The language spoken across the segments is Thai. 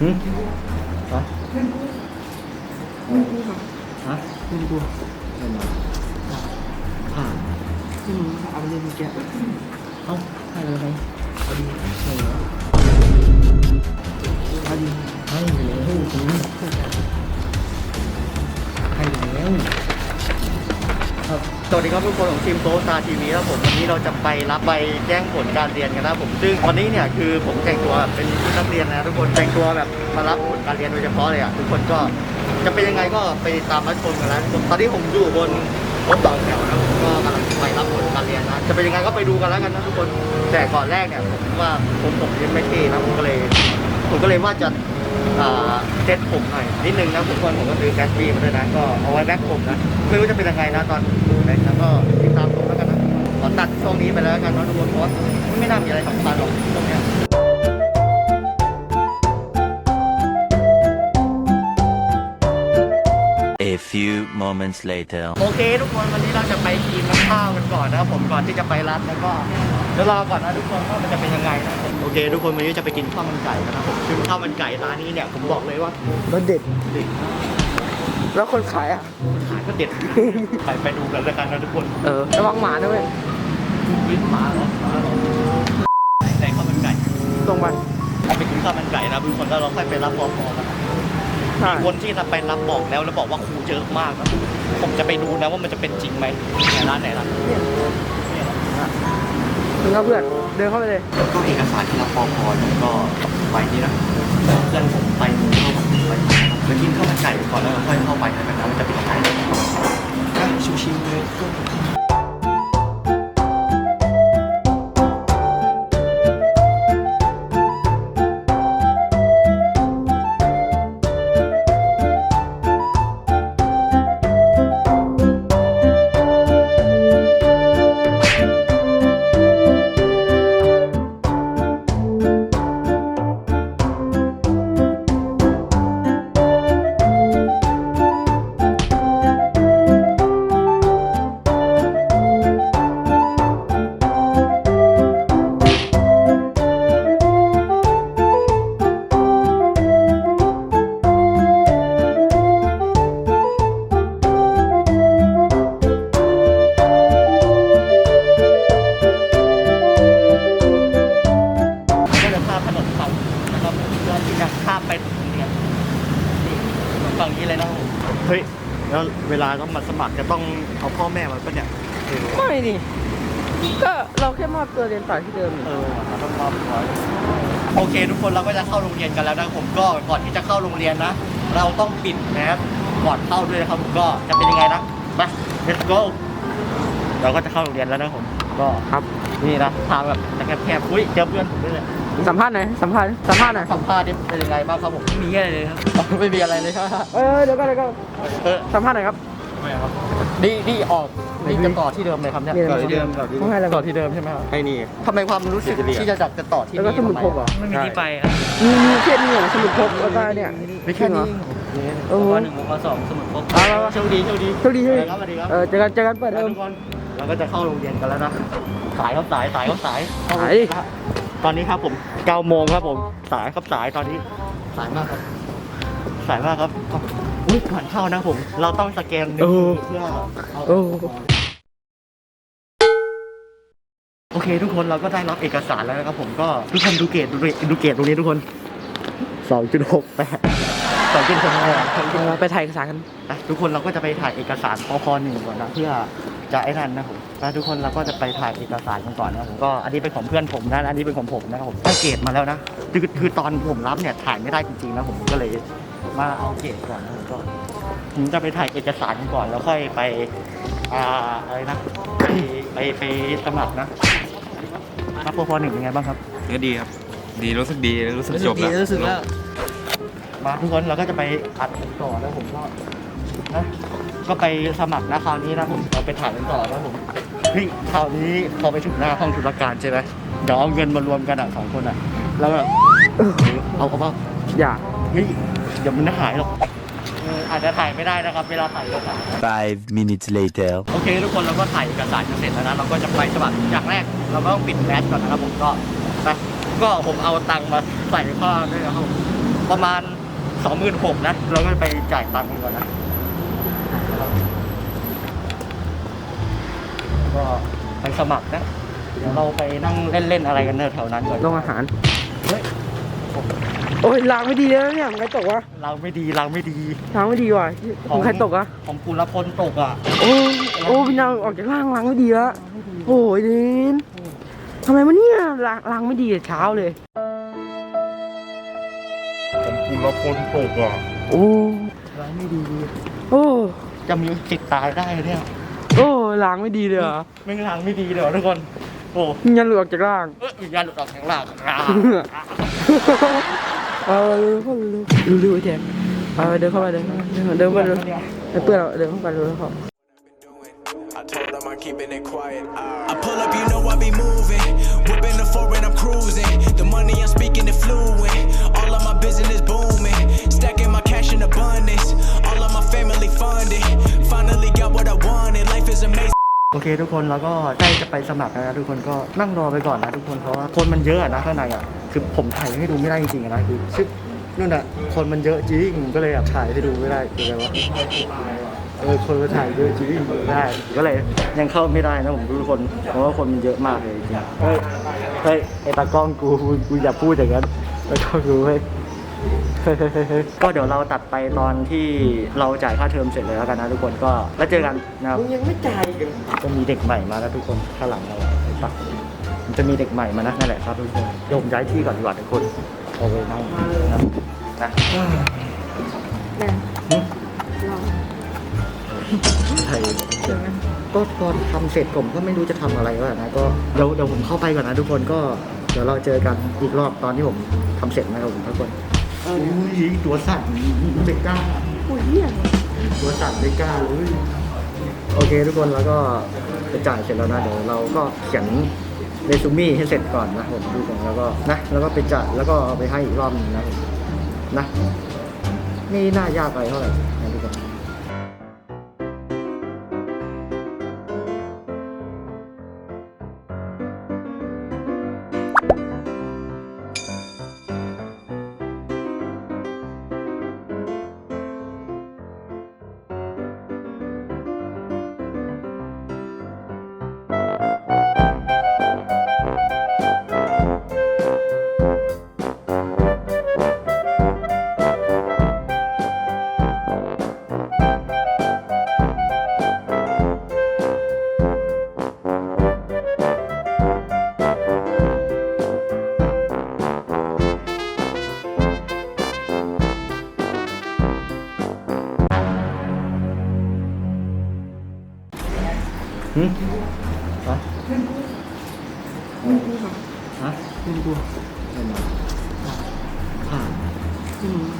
หืมฮะฮะไม่รู้ไม่มาผ่านไม่รู้เอาไปเล่นเมื่อกี้เอ้าให้เลยไหมพอดีให้เลยเอาดีให้เลยให้เลยให้แล้ว ครับ สวัสดีครับทุกคนของทีมโตตาทีวีครับผมวันนี้เราจะไปรับใบแจ้งผลการเรียนกันนะครับผมซึ่งวันนี้เนี่ยคือผมแต่งตัวเป็นชุดนักเรียนนะทุกคนแต่งตัวแบบมารับผลการเรียนโดยเฉพาะเลยอะทุกคนก็จะเป็นยังไงก็ไปตามรับชมกันแล้วตอนนี้ผมอยู่บนรถสองแถวนะผมก็กำลังไปรับผลการเรียนนะจะเป็นยังไงก็ไปดูกันแล้วกันนะทุกคนแต่ก่อนแรกเนี่ยผมว่าผมผมยังไม่เท่นะผมก็เลย ผมก็เลยว่าจะ เซ็ตผมหน่อยนิดนึงนะผมคนผมก็ซื้อแกสบี้มาด้วยนะก็เอาไว้แบ็คผมนะไม่รู้จะเป็นยังไงนะตอนดูนะก็ติดตามชมแล้วกันนะขอตัดช่วงนี้ไปแล้วกันนะทุกคนเพราะว่าไม่น่ามีอะไรสำคัญหรอกตรงเนี้ย A few moments later. โอเคทุกคนวันนี้เราจะไปกินข้าวกันก่อนนะครับผมก่อนที่จะไปรับแล้วก็เดี๋ยวรอก่อนนะทุกคนว่ามันจะเป็นยังไงนะ โอเค ทุกคนวันนี้จะไปกินข้าวมันไก่นะครับผมซึ่งข้าวมันไก่ร้านนี้เนี่ยผมบอกเลยว่ารถเด็ด เด็ดแล้วคนขายอะ ขายก็เด็ด ไปไปดูกันแล้วกันนะทุกคนเออ ระวังหมานะเว้ยวิทย์หมาเหรอหมาเหรอไหนข้าวมันไก่ตรงไปไปกินข้าวมันไก่นะทุกคนแล้วเราค่อยไปรับพอพอนะครับใช่คนที่จะไปรับบอกแล้วแล้วบอกว่าครูเยอะมากนะผมจะไปดูนะว่ามันจะเป็นจริงไหมไหนร้านไหนร้านเนี่ย เนี่ยเหรอถึงครับเพื่อนเดินเข้าไปเลยก็เอกสารที่รับพอพอเนี่ยก็ไปนี่นะเพื่อนผมไปเข้าไปไปกินข้าวมันไก่ก่อนแล้วเราค่อยเข้าไปกันนะมันจะเป็นยังไงอะชิวๆเลยก็ก็ ล้วเวลาต้องมาสมัครจะต้องเอาพ่อแม่มาปะเนี่ยเออไม่นี่ก็เราแค่มอบตัวเรียนต่อที่เดิมนี่เออเราต้องมอบก่อนโอเค ทุกคนเราก็จะเข้าโรงเรียนกันแล้วนะผมก็ก่อนที่จะเข้าโรงเรียนนะ เราต้องปิดแมสก่อนเข้าด้วยนะครับผมก็จะเป็นยังไงนะมา let's go เราก็จะเข้าโรงเรียนแล้วนะผมก็ครับนี่นะทางแบบจะแคบๆอุ้ยเจอเพื่อนผมด้วยเลยสัมภาษณ์หน่อยสัมภาษณ์สัมภาษณ์หน่อยสัมภาษณ์นี่เป็นยังไงบ้างครับผมไม่มีอะไรเลยครับไม่มีอะไรเลยครับเออเดี๋ยวก็เดี๋ยวก็เออสัมภาษณ์หน่อยครับ ไม่ครับนี่นี่ออกนี่จะต่อที่เดิมเลยครับเนี่ยนี่ต่อที่เดิมเขาให้อะไรต่อที่เดิมใช่ไหมครับไอ้นี่ทำไมความรู้สึกที่จะจัดจะต่อที่แล้วก็นี่สมุดพกเหรอไม่มีที่ไปครับมีมีแค่นี้เหรอสมุดพกแล้วก็เนี่ยไม่แค่นี้โอ้โหปหนึ่งปสองสมุดพกเอาแล้วโชคดีโชคดีโชคดีโชคดีครับสวัสดีครับเออเจอกันเจอกันเปิดเทอมทุกคนเราก็จะเข้าโรงเรียนกันแล้วนะสายครับสายสายครับสายสายตอนนี้ครับผม9โมงครับผมสายครับสายตอนนี้สายมากครับสายมากครับ อุ้ยก่อนเข้านะผม เราต้องสแกนนิ้วมือเพื่อเอาโอ้ โอเค ทุกคนเราก็ได้รับเอกสารแล้วนะครับผมก็ทุกคนดูเกรดดูเกรดดูเกรดตรงนี้ทุกคน2.68 2.68เราไปถ่ายเอกสารกัน อะทุกคนเราก็จะไปถ่ายเอกสารพพหนึ่งก่อนนะเพื่อจะไอ้นั่นนะผมแล้วทุกคนเราก็จะไปถ่ายเอกสารกันก่อนนะผมก็อันนี้เป็นของเพื่อนผมนะอันนี้เป็นของผมนะครับผมได้เกรดมาแล้วนะคือคือตอนผมรับเนี่ยถ่ายไม่ได้จริงๆนะผมก็เลย มาเอาเกรดก่อนนะผมก็ผมจะไปถ่ายเอกสารกันก่อนแล้วค่อยไปอ่าอะไรนะไปไปไปสมัครนะครับพพหนึ่งเป็นไงบ้างครับ ก็ดีครับ ดีรู้สึกดีรู้สึกจบแล้วรู้สึกแล้วมาทุกคนเราก็จะไปอัดผมต่อแล้วผมก็นะก็ไปสมัครนะคราวนี้นะผมเราไปถ่ายกันต่อนะผมเฮ้ยคราวนี้พอไปถึงหน้าห้องธุรการใช่ไหมเดี๋ยวเอาเงินมารวมกันอะสองคนอะ แล้วแบบเอาเอาเปล่าอย่าเฮ้ย เดี๋ยวมันจะหายหรอกเอออาจจะถ่ายไม่ได้นะครับ เวลาถ่ายก็ถ่าย Five minutes later. โอเค ทุกคนเราก็ถ่ายเอกสารกันเสร็จแล้วนะเราก็จะไปสมัครอย่างแรก เราก็ต้องปิดแมสก่อนนะครับผมก็ไปก็ผมเอาตังค์มาใส่ข้อด้วยนะครับผมประมาณสองหมื่นหกนะ เราก็ไปจ่ายตังค์กันก่อนนะก็ไปสมัครนะ เดี๋ยวเราไปนั่งเล่นๆอะไรกันแถวๆนั้นก่อน โรงอาหารเฮ้ย โอ้ยล้างไม่ดีแล้วเนี่ยมันใครตกวะเราไม่ดีเราไม่ดีล้างไม่ดีว่ะของใครตกอะของกูละพลตกอะโอ้ยโอ้พี่นางออกจากล่างล้างไม่ดีแล้วโอ้ยเดนทำไมมันเนี่ยล้างล้างไม่ดีแต่เช้าเลยผมกุลพลตกอะโอ้เราไม่ดีโอ้จะมีสิทธิ์ตายได้เนี่ยโอ้ล้างไม่ดีเลยเหรอไม่งล้างไม่ดีเดี๋ยวทุกคนโอ้ยันหลุดออกจากล่างเอ้ยวิญญาณหลุดออกข้างล่างอ่า เอาเร็วเข้าเร็วเร็วเร็วไอ้แทนเอาเดินเข้าไปเดินเข้าไปเดินเดินเข้าไปเดินไอ้เพื่อนเราเดินเข้าไปเร็วเข้า I told them I'm keeping it quiet. I pull up, you know I be moving. Whipping the foreign, I'm cruising. The money I'm speaking is เคทุกคนแล้วก็ใกล้จะไปสมัครแล้วนะทุกคนก็นั่งรอไปก่อนนะทุกคนเพราะว่าคนมันเยอะนะข้างในอะคือผมถ่ายให้ดูไม่ได้จริงๆนะคือชึบนู่นอะคนมันเยอะจริงก็เลยอยากถ่ายให้ดูไม่ได้คืออะไรวะเออคนมาถ่ายเยอะจริงไม่ได้ก็เลยยังเข้าไม่ได้นะผมทุกคนเพราะว่าคนมันเยอะมากเลยจริงๆเฮ้ยเฮ้ยไอตากล้องกูกูอย่าพูดอย่างนั้นตากล้องกูเฮ้ย ก็เดี๋ยวเราตัดไปตอนที่เราจ่ายค่าเทอมเสร็จเลยแล้วกันนะทุกคนก็แล้วเจอกันนะครับยังไม่จ่ายจะมีเด็กใหม่มาแล้วทุกคนข้างหลังเราเห็นปะมันจะมีเด็กใหม่มานะนั่นแหละครับทุกคนโยมย้ายที่ก่อนดีกว่าทุกคนเอาไปนั่งนะนะไทยก็ตอนทำเสร็จผมก็ไม่รู้จะทำอะไรวะนะก็เดี๋ยวเดี๋ยวผมเข้าไปก่อนนะทุกคนก็เดี๋ยวเราเจอกันอีกรอบตอนที่ผมทำเสร็จนะครับผมทุกคน อุ้ยตัวสั่นเด็กกล้าโอ้ยเนี่ยตัวสั่นไม่กล้าเลยโอเคทุกคนแล้วก็จะจ่ายเสร็จแล้วนะเดี๋ยวเราก็เขียนเรซูมี่ให้เสร็จก่อนนะผมดูก่อนแล้วก็นะแล้วก็ไปจ่ายแล้วก็เอาไปให้อีกรอบหนึงนะนะไม่น่ายากอะไรเท่าไหร่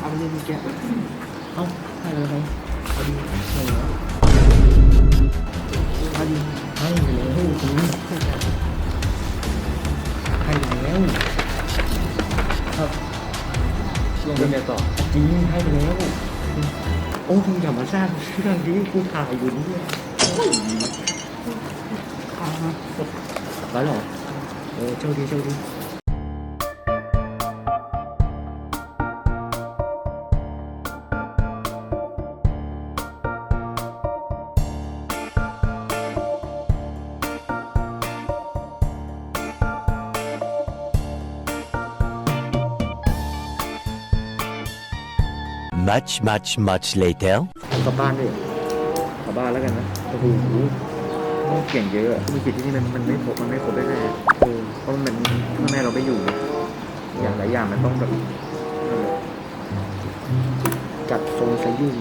เอาไปเลยมีแกะเอาให้เลยไหมเอาดีเลยเอาดีให้เลยให้จริงให้แล้วครับลงไปต่อจริงให้ไปแล้ว โอ้คุณอย่ามาสร้างเรื่องนี้กูถ่ายอยู่นี่ยไปหรอเออโชคดีโชคดี Much, much, much later. กลับบ้านด้วยกลับบ้านแล้วกันนะโอ้โหต้องเก่งเยอะธุรกิจที่นี่มันมันไม่ครบมันไม่ครบได้แน่เออเพราะมันเป็นพ่อแม่เราไม่อยู่ อย่างหลายอย่างมันต้องแบบจัดทรงซะยุ่ง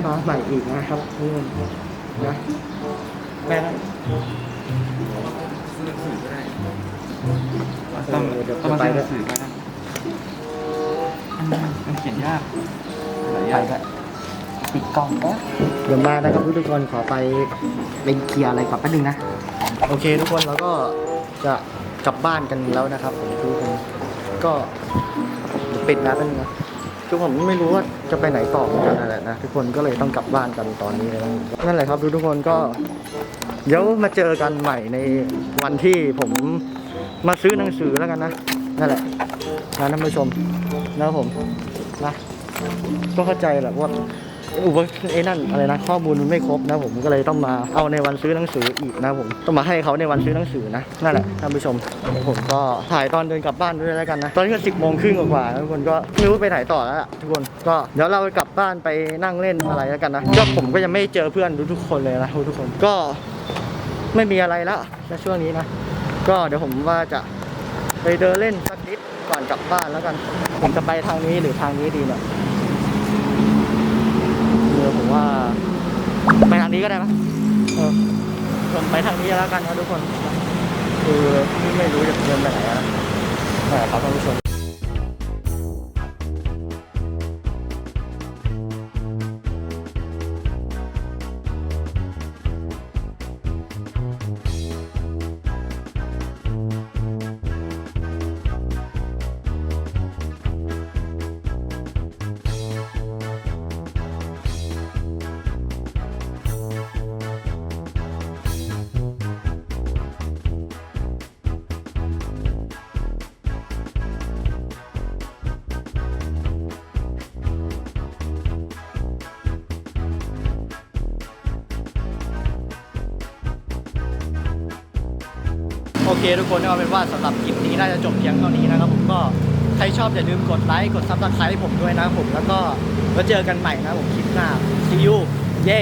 เดี๋ยวเราก็ได้น้องใหม่อีกนะครับทุกคนนะแม่นะซื้อหนังสือก็ได้ต้องเออเดี๋ยวต้องมาไปซื้อหด้นัวยงสือก็ได้มันมันเขียนยากหลายอไปย่างก็ปิดกล่องแป๊บเดี๋ยวมานะครับทุกคนขอไปไปเคลียร์อะไรก่อนแป๊บนึงนะ โอเคทุกคนเราก็จะกลับบ้านกันแล้วนะครับผมทุกคนก็เดี๋ยวปิดนะแป๊บนึงนะคือผมไม่รู้ว่า จะไปไหนต่อเหมือนกันนั่นแหละนะทุกคนก็เลยต้องกลับบ้านกันตอนนี้เลยนะนั่นแหละครับทุกคนก็เดี๋ยวมาเจอกันใหม่ในวันที่ผมมาซื้อหนังสือแล้วกันนะนั่นแหละนะท่านผู้ชมนะผมนะก็เข้าใจแหละว่า อุปไอ้นั่นอะไรนะข้อมูลมันไม่ครบนะผมก็เลยต้องมาเอาในวันซื้อหนังสืออีกนะผมต้องมาให้เขาในวันซื้อหนังสือนะนั่นแหละท่านผู้ชมผมก็ถ่ายตอนเดินกลับบ้านด้วยแล้วกันนะตอนนี้ก็สิบโมงครึ่งกว่าๆแล้วทุกคนก็ไม่รู้ไปไหนต่อแล้วทุกคนก็เดี๋ยวเรากลับบ้านไปนั่งเล่นอะไรแล้วกันนะก็ผมก็ยังไม่เจอเพื่อนทุกคนเลยนะทุกคนก็ไม่มีอะไรแล้วในช่วงนี้นะ ก็เดี๋ยวผมว่าจะไปเดินเล่นสักนิดก่อนกลับบ้านแล้วกัน ผมจะไปทางนี้หรือทางนี้ดีเนี่ย ว่า ไปทางนี้ก็ได้ไหมเออผมไปทางนี้แล้วกันนะทุกคน คือไม่รู้จะเดินไปไหนนะแต่ครับท่านผู้ชม เคทุกคนก็เอาเป็นว่าสำหรับคลิปนี้น่าจะจบเพียงเท่านี้นะครับผมก็ใครชอบอย่าลืมกดไลค์กดซับสไครต์ให้ผมด้วยนะครับผมแล้วก็แล้วเจอกันใหม่นะผมคลิปหน้า see you เย้